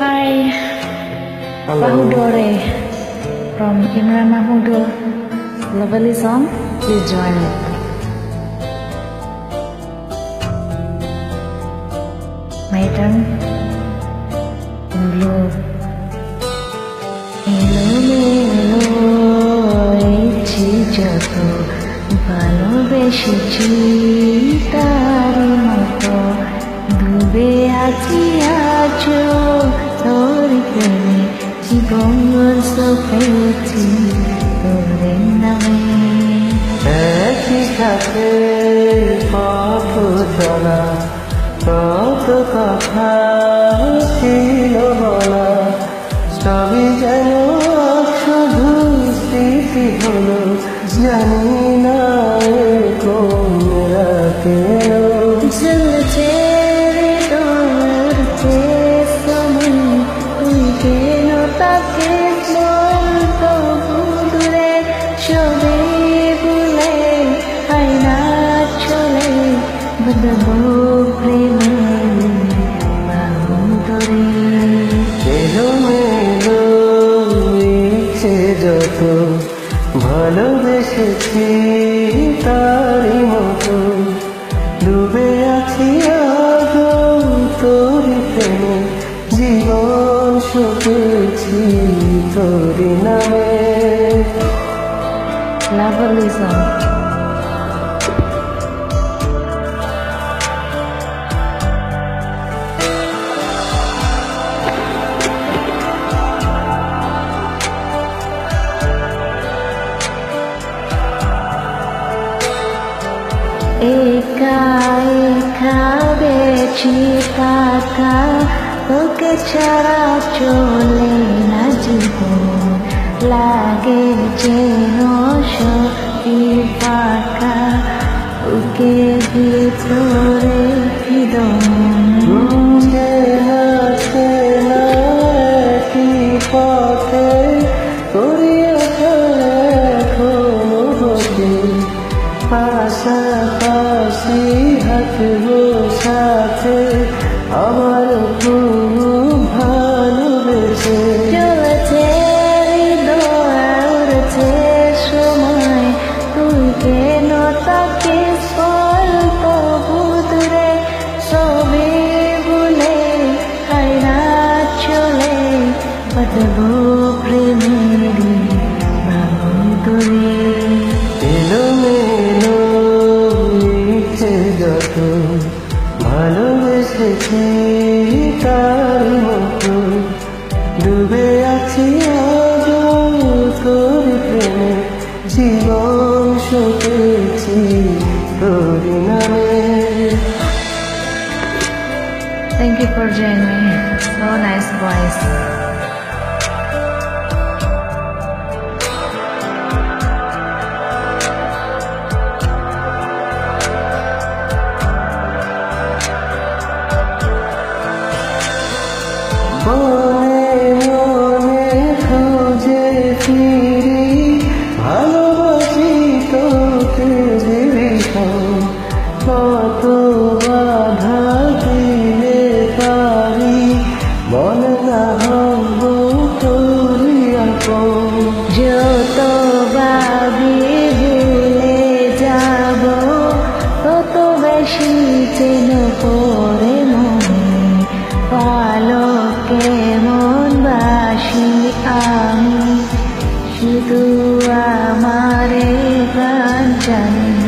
Hi, Hello. Bahudore from Imran Mahmudul. Lovely song. Please join it. My turn. In blue. এলোমেলো ইচ্ছে যত ভালোবেসেছি জীবন সফেছি তোর নামে একই সাথে চলা কত কথা ছিল বলা সবই যেন শুধু স্মৃতি হলো জানি না কোন রাতে যত ভালোবেসেছি তারই মতো ডুবে আছি আজ তোর প্রেমে। জীবন শুকেছি তোর নামে। Lovely একা একা বেছি থাকা ওকে ছাড়া চলে না জীবন লাগে যেন সত্যি ফাঁকা ওকে ভিতরে হৃদয় পথে সাথে আমার খুব ভালোবেসে। চলেছে দৌড়ছে সময় তুই কেন তাকে স্বল্প বুদরে সবে বলে হায়না চলে বদবো প্রেমেরি তোরে এলোমেলো যত ভালোবেসেছি তার মতো ডুবে আছি আজ তোর প্রেমে জীবন শুকেছি তোর নামে Thank you for joining. So nice voice. কেমন বাসি আমি শুধু আমারে গান জানি।